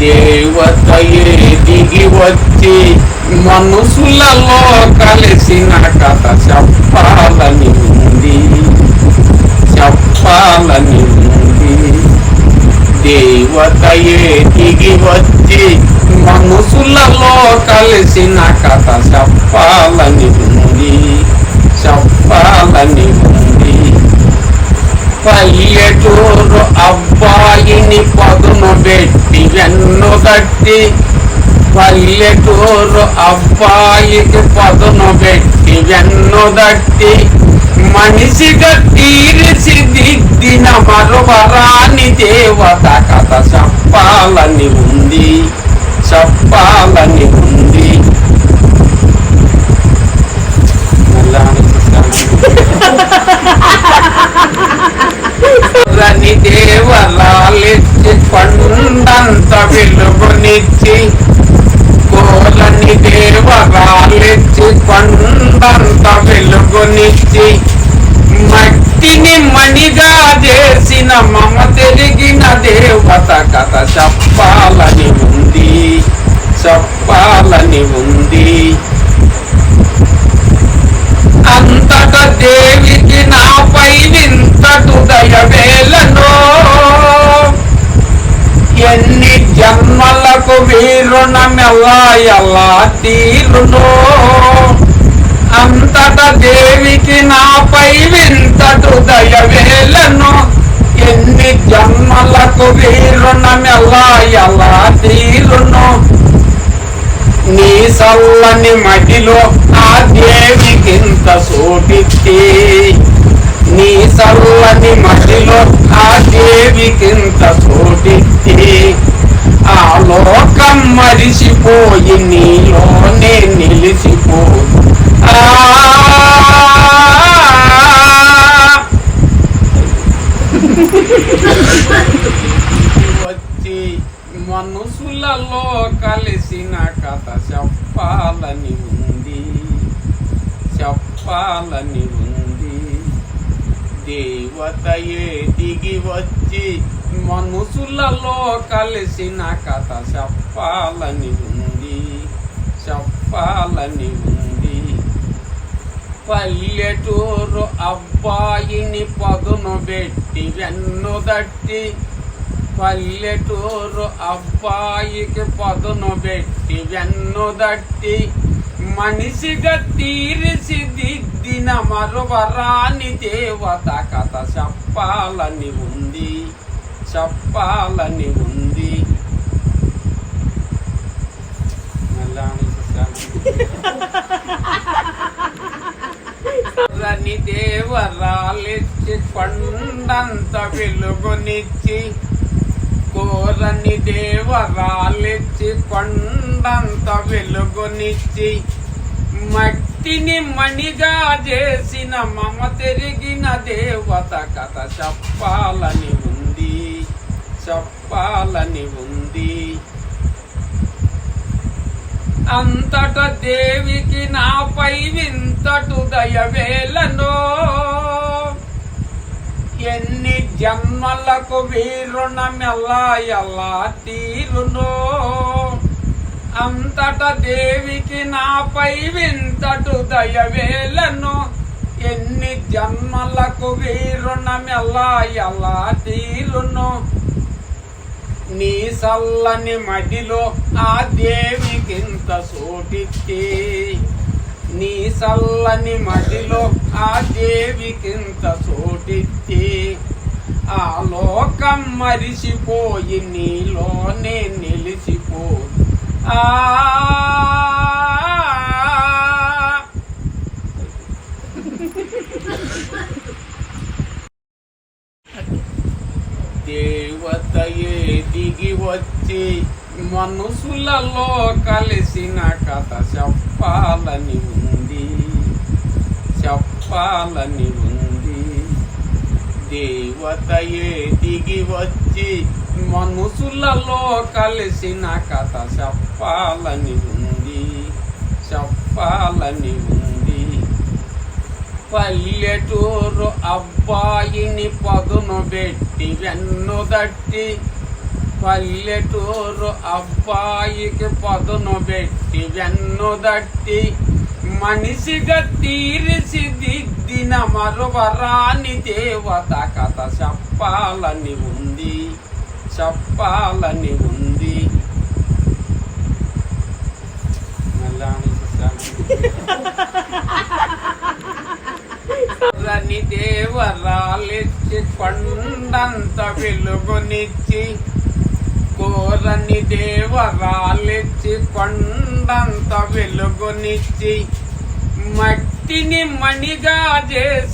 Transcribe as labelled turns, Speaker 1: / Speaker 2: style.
Speaker 1: దేవతయే దిగి వచ్చి మనుషులలో కలిసిన కథ చెప్పాలని ఉంది. చెప్పాలని ఉంది. దేవతయే దిగి వచ్చి మనుషులలో కలిసిన కథ చెప్పాలి వెన్ను పల్లెటూరు అబ్బాయికి పదును పెట్టి వెన్ను దట్టి మనిషిగా తీరిసి దిద్దిన మరువరాని దేవత కథ చెప్పాలని ఉంది చెప్పాలని ఉంది. మెల్లగా రని పండు కొండంత వెలుగునిచ్చి కోలని దేవరాలిచ్చి కొండంత వెలుగునిచ్చి మట్టిని మణిగా చేసిన మమ తెలిగిన దేవత వీరుణమెలా ఎలా తీరును. అంతట దేవికి నాపై వింతటు దయవేలను ఎన్ని జన్మలకు వీరుణమెలా ఎలా తీరును. నీ సల్లని మటిలో ఆ దేవికింత సోటిచ్చి నీ సల్లని మటిలో ఆ దేవికింత సో మరిసిపోయి నీలోనే నిలిసిపో వచ్చి మనసులలో కలిసిన కథ చెప్పాలని ఉంది. చెప్పాలని ఉంది. దేవతయే దిగి వచ్చి మనుషులలో కలిసిన కథ చెప్పాలని ఉంది చెప్పాలని ఉంది. పల్లెటూరు అబ్బాయిని పదును పెట్టి వెన్ను దట్టి పల్లెటూరు అబ్బాయికి పదును పెట్టి వెన్ను దట్టి మనిషిగా తీరిసి దిద్దిన మరువరాని దేవత కథ చెప్పాలని ఉంది. చెప్పాలని ఉంది. రని దేవరాలిచ్చి కొండంత వెలుగునిచ్చి కోరని దేవరాలిచ్చి కొండంత వెలుగునిచ్చి మట్టిని మణిగా చేసిన మమ తిరిగిన దేవత కథ చెప్పాలని ఉంది. చెప్పాలని ఉంది. అంతట దేవికి నాపై వింతటు దయవేలనో ఎన్ని జన్మలకు వీరుణమెల్లా ఎలా తీరునో. అంతట దేవికి నాపై వింతటు దయవేలను ఎన్ని జన్మలకు వీరుణమెల్లా ఎలా తీరును. నీ సల్లని మడిలో ఆ దేవికింత సోటిచ్చి నీ సల్లని మడిలో ఆ దేవికింత సోటిచ్చి ఆ లోకం మరిసిపోయి నీలోనే నిలిసిపో ఆ దేవతయే దిగి వచ్చి మనుషులలో కలిసిన కథ చెప్పాలని ఉంది. చెప్పాలని ఉంది. దేవతయే దిగి వచ్చి మనుషులలో కలిసిన కథ చెప్పాలని ఉంది. చెప్పాలని ఉంది. పల్లెటూరు అబ్బాయిని పదును పెట్టి వెన్ను దట్టి పల్లెటూరు అబ్బాయికి పదును పెట్టి వెన్ను దట్టి మనిషిగా తీరిసి దిద్దిన మరువరాని దేవత కథ చెప్పాలని ఉంది చెప్పాలని ఉంది. మళ్ళా దేవరాలిచ్చి కొండంత వెలుగునిచ్చి కోరని దేవరాలిచ్చి కొండంత వెలుగునిచ్చి మట్టిని మణిగా చేసి